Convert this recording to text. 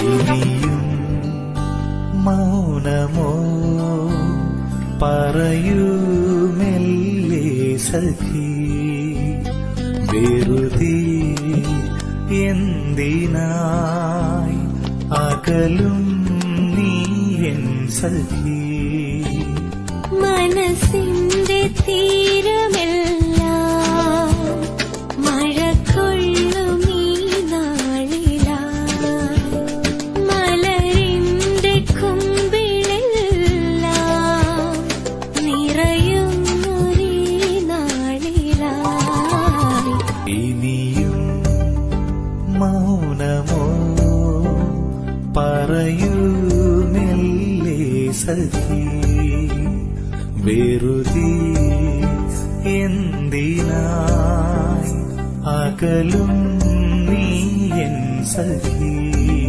ഇനിയും മൗനമോ പറയൂ മെല്ലെ സഖി? വെറുതി എന്തിനായി അകലും നീ എൻ സഖി? മനസ്സിന്റെ തീരമെല്ലാം മൗനമോ? പറയൂ മെല്ലെ സഖി? വെറുതി എന്തിനായി അകലും നീ എൻ സഖി?